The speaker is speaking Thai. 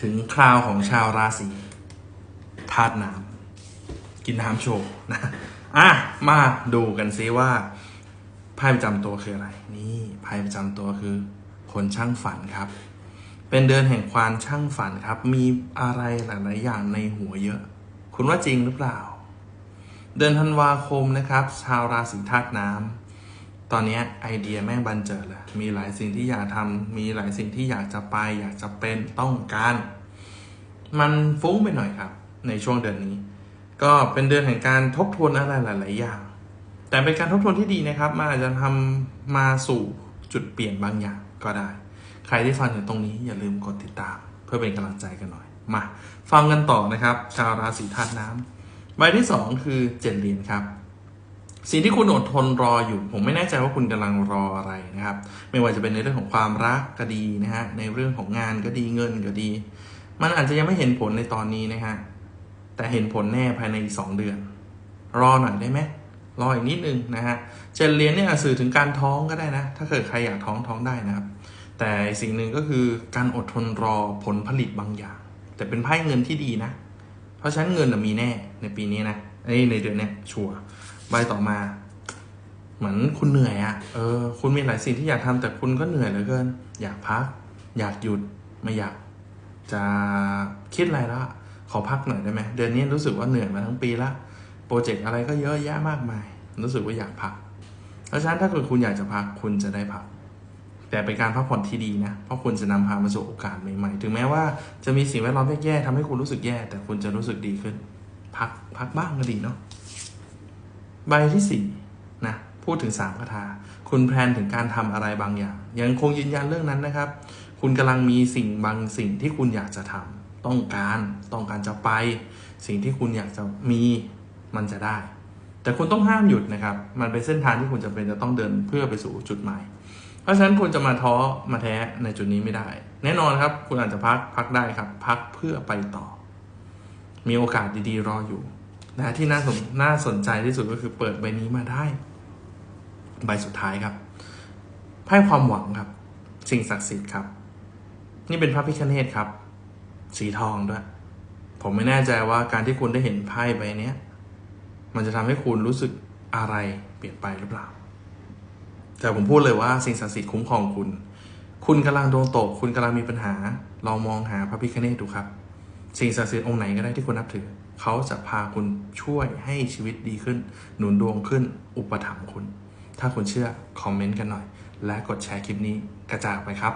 ถึงคราวของชาวราศีธาตุน้ำกินน้ำโชว์นะอะมาดูกันซิว่าไพ่ประจำตัวคืออะไร นี่ไพ่ประจำตัวคือ คนช่างฝันครับ เป็นเดือนแห่งความช่างฝันครับ มีอะไรหลายๆอย่างในหัวเยอะ คุณว่าจริงหรือเปล่า เดือนธันวาคมนะครับ ชาวราศีธาตุน้ำ ตอนนี้ไอเดียแม่งบันเจิดเลยมีหลายสิ่งที่อยากทำมีหลายสิ่งที่อยากจะไป อยากจะเป็นต้องการ มันฟุ้งไปหน่อยครับ ในช่วงเดือนนี้ ก็เป็นเดือนแห่งการทบทวนอะไรหลาย ๆ อย่าง แต่เป็นการทบทวนที่ดีนะครับมันอาจจะทำมาสู่จุดเปลี่ยนบางอย่างก็ได้ ใครที่ฟังถึงตรงนี้อย่าลืมกดติดตาม เพื่อเป็นกำลังใจกันหน่อยมาฟังกันต่อนะครับ ชาวราศีธาตุน้ำใบที่สองคือเจ็ดเหรียญครับ สิ่งที่คุณอดทนรออยู่ ผมไม่แน่ใจว่าคุณกำลังรออะไรนะครับ ไม่ว่าจะเป็นในเรื่องของความรักก็ดีนะฮะในเรื่องของงานก็ดีเงินก็ดี มันอาจจะยังไม่เห็นผลในตอนนี้นะฮะแต่เห็นผลแน่ภายในอีกสองเดือน รอหน่อยได้ไหมรออีกนิดนึงนะฮะเจนเรียนเนี่ยสื่อถึงการท้องก็ได้นะ ถ้าเกิดใครอยากท้องท้องได้นะครับ แต่สิ่งหนึ่งก็คือการอดทนรอผลผลิตบางอย่าง แต่เป็นไพ่เงินที่ดีนะ เพราะฉะนั้นเงินมีแน่ในปีนี้นะไอ้ยในเดือนเนี้ยชัวร์ ใบต่อมา เหมือนคุณเหนื่อยอะ่ะ เออ คุณมีหลายสิ่งที่อยากทำแต่คุณก็เหนื่อยเหลือเกิน อยากพัก อยากหยุดไม่อยาก จะคิดอะไรแล้วอะขอพักหน่อยได้ไหมเดือนนี้รู้สึกว่าเหนื่อยมาทั้งปีละโปรเจกต์อะไรก็เยอะแยะมากมาย รู้สึกว่าอยากพัก เพราะฉะนั้นถ้าเกิดคุณอยากจะพักคุณจะได้พัก แต่เป็นการพักผ่อนที่ดีนะ เพราะคุณจะนำพามาสู่โอกาสใหม่ๆ ถึงแม้ว่าจะมีสิ่งแวดล้อมแย่ๆทำให้คุณรู้สึกแย่ แต่คุณจะรู้สึกดีขึ้น พักพักบ้างก็ดีเนาะ ใบที่สี่นะพูดถึงสามคาถาคุณแพลนถึงการทำอะไรบางอย่าง ยังคงยืนยันเรื่องนั้นนะครับ คุณกำลังมีสิ่งบางสิ่งที่คุณอยากจะทำต้องการต้องการจะไป สิ่งที่คุณอยากจะมีมันจะได้ แต่คุณต้องห้ามหยุดนะครับ มันเป็นเส้นทางที่คุณจะเป็นจะต้องเดินเพื่อไปสู่จุดหมายเพราะฉะนั้นคุณจะมาท้อมาแท้ในจุดนี้ไม่ได้ แน่นอนครับ คุณอาจจะพักพักได้ครับ พักเพื่อไปต่อ มีโอกาสดีๆ รออยู่ นะที่น่าสนน่าสนใจที่สุดก็คือเปิดใบนี้มาได้ ใบสุดท้ายครับไพ่ความหวังครับ สิ่งศักดิ์สิทธิ์ครับ นี่เป็นพระพิฆเนศครับ สีทองด้วย ผมไม่แน่ใจว่าการที่คุณได้เห็นไพ่ใบนี้มันจะทำให้คุณรู้สึกอะไรเปลี่ยนไปหรือเปล่า แต่ผมพูดเลยว่าสิ่งศักดิ์สิทธิ์คุ้มครองคุณ คุณกำลังโดนตก คุณกำลังมีปัญหา ลองมองหาพระพิฆเนศดูครับ สิ่งศักดิ์สิทธิ์องค์ไหนก็ได้ที่คุณนับถือ เขาจะพาคุณช่วยให้ชีวิตดีขึ้น หนุนดวงขึ้น อุปถัมภ์คุณ ถ้าคุณเชื่อ คอมเมนต์กันหน่อย และกดแชร์คลิปนี้กระจายไปครับ